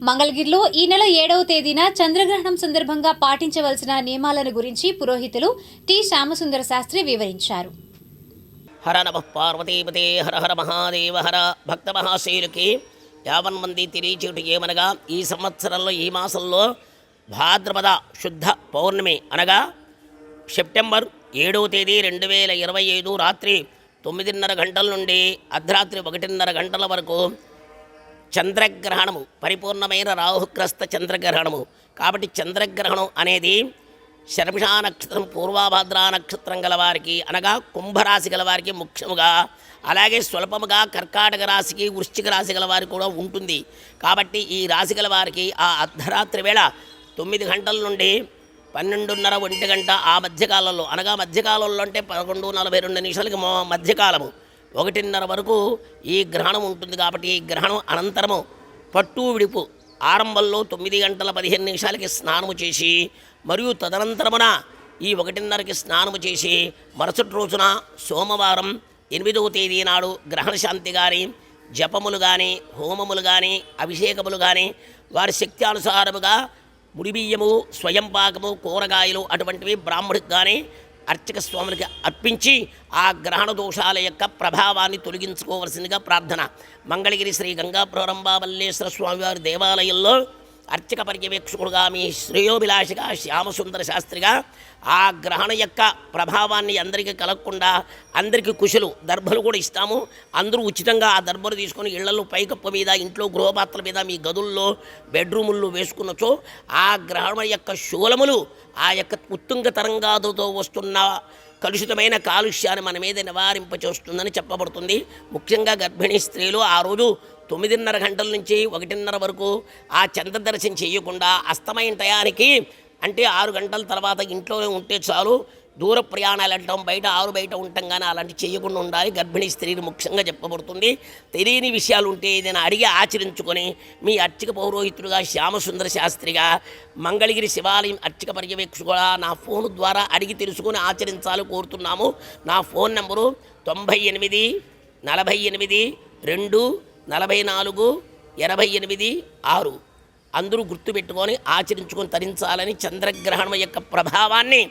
మంగళగిరిలో ఈ నెల ఏడవ తేదీన చంద్రగ్రహణం సందర్భంగా పాటించవలసిన నియమాలను గురించి పురోహితులు టి. శ్యామసుందర శాస్త్రి వివరించారు. హర నమ పార్వతీపతే హర హర మహాదేవ హర భక్త మహాశైలుకి యావన్ మంది తెలియచేటు ఏమనగా ఈ సంవత్సరంలో ఈ మాసంలో భాద్రపద శుద్ధ పౌర్ణమి అనగా సెప్టెంబర్ ఏడవ తేదీ రెండు వేల ఇరవై ఐదు రాత్రి తొమ్మిదిన్నర గంటల నుండి అర్ధరాత్రి ఒకటిన్నర గంటల వరకు చంద్రగ్రహణము పరిపూర్ణమైన రాహుగ్రస్త చంద్రగ్రహణము. కాబట్టి చంద్రగ్రహణం అనేది శర్మిషా నక్షత్రం పూర్వాభద్రా నక్షత్రం గలవారికి అనగా కుంభరాశి గలవారికి ముఖ్యముగా అలాగే స్వల్పముగా కర్కాటక రాశికి వృశ్చిక రాశి గలవారికి కూడా ఉంటుంది. కాబట్టి ఈ రాశి గలవారికి ఆ అర్ధరాత్రి వేళ తొమ్మిది గంటల నుండి పన్నెండున్నర ఒంటి గంట ఆ మధ్యకాలంలో అనగా మధ్యకాలంలో అంటే పదకొండు నలభై రెండు నిమిషాలకి మధ్యకాలము. ఒకటిన్నర వరకు ఈ గ్రహణం ఉంటుంది కాబట్టి ఈ గ్రహణం అనంతరము పట్టు విడుపు. ఆరంభంలో తొమ్మిది గంటల పదిహేను నిమిషాలకి స్నానము చేసి మరియు తదనంతరమున ఈ ఒకటిన్నరకి స్నానము చేసి మరుసటి రోజున సోమవారం ఎనిమిదవ తేదీ నాడు గ్రహణశాంతి కానీ జపములు కానీ హోమములు కానీ అభిషేకములు కానీ వారి శక్తి అనుసారముగా ముడిబియ్యము స్వయం పాకము కూరగాయలు అటువంటివి బ్రాహ్మడికి కానీ అర్చక స్వాములకి అర్పించి ఆ గ్రహణ దోషాల యొక్క ప్రభావాన్ని తొలగించుకోవలసిందిగా ప్రార్థన. మంగళగిరి శ్రీ గంగా ప్రారంభావల్లేశ్వర స్వామివారి దేవాలయంలో అర్చక పర్యవేక్షకుడుగా మీ శ్రేయోభిలాషిగా శ్యామసుందర శాస్త్రిగా ఆ గ్రహణ యొక్క ప్రభావాన్ని అందరికీ కలగకుండా అందరికీ కుశలు దర్భలు కూడా ఇస్తాము. అందరూ ఉచితంగా ఆ దర్భలు తీసుకొని ఇళ్ళలో పైకప్పు మీద ఇంట్లో గృహపాత్రల మీద మీ గదుల్లో బెడ్రూముల్లో వేసుకున్నచో ఆ గ్రహణ యొక్క శూలములు ఆ యొక్క ఉత్తుంగ తరంగాదుతో వస్తున్న కలుషితమైన కాలుష్యాన్ని మన మీద నివారింపచేస్తుందని చెప్పబడుతుంది. ముఖ్యంగా గర్భిణీ స్త్రీలు ఆ రోజు తొమ్మిదిన్నర గంటల నుంచి ఒకటిన్నర వరకు ఆ చంద్రదర్శనం చేయకుండా అస్తమైన టయానికి అంటే ఆరు గంటల తర్వాత ఇంట్లోనే ఉంటే చాలు దూర ప్రయాణాలు వెళ్ళటం బయట ఆరు బయట ఉండటం కానీ అలాంటి చేయకుండా ఉండాలి. గర్భిణీ స్త్రీలు ముఖ్యంగా చెప్పబడుతుంది. తెలియని విషయాలు ఉంటే ఏదైనా అడిగి ఆచరించుకొని మీ అర్చక పౌరోహితుడుగా శ్యామసుందర శాస్త్రిగా మంగళగిరి శివాలయం అర్చక పర్యవేక్షకుగా నా ఫోన్ ద్వారా అడిగి తెలుసుకొని ఆచరించాలి కోరుతున్నాము. నా ఫోన్ నెంబరు తొంభై ఎనిమిది నలభై ఎనిమిది రెండు నలభై నాలుగు ఎనభై ఎనిమిది ఆరు. అందరూ గుర్తుపెట్టుకొని ఆచరించుకొని తరించాలని చంద్రగ్రహణం యొక్క ప్రభావాన్ని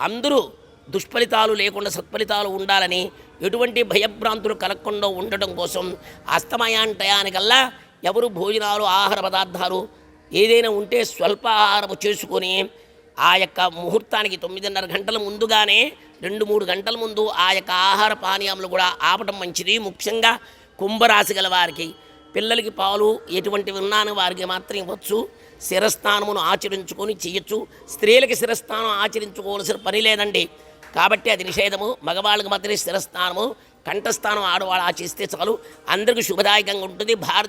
అందరూ దుష్ఫలితాలు లేకుండా సత్ఫలితాలు ఉండాలని ఎటువంటి భయభ్రాంతులు కలగకుండా ఉండటం కోసం అస్తమయాంటయానికల్లా ఎవరు భోజనాలు ఆహార పదార్థాలు ఏదైనా ఉంటే స్వల్ప ఆహారము చేసుకొని ఆ యొక్క ముహూర్తానికి తొమ్మిదిన్నర గంటల ముందుగానే రెండు మూడు గంటల ముందు ఆ యొక్క ఆహార పానీయములు కూడా ఆపటం మంచిది. ముఖ్యంగా కుంభరాశి గల వారికి పిల్లలకి పాలు ఎటువంటివి ఉన్నాను వారికి మాత్రం ఇవ్వచ్చు. శిరస్నానమును ఆచరించుకొని చేయొచ్చు స్త్రీలకి శిరస్నానం ఆచరించుకోవాల్సిన పని లేదండి. కాబట్టి అది నిషేధము. మగవాళ్ళకి మాత్రమే శిరస్నానము కంఠస్థానం ఆడవాళ్ళు ఆచరిస్తే చాలు. అందరికీ శుభదాయకంగా ఉంటుంది. భారత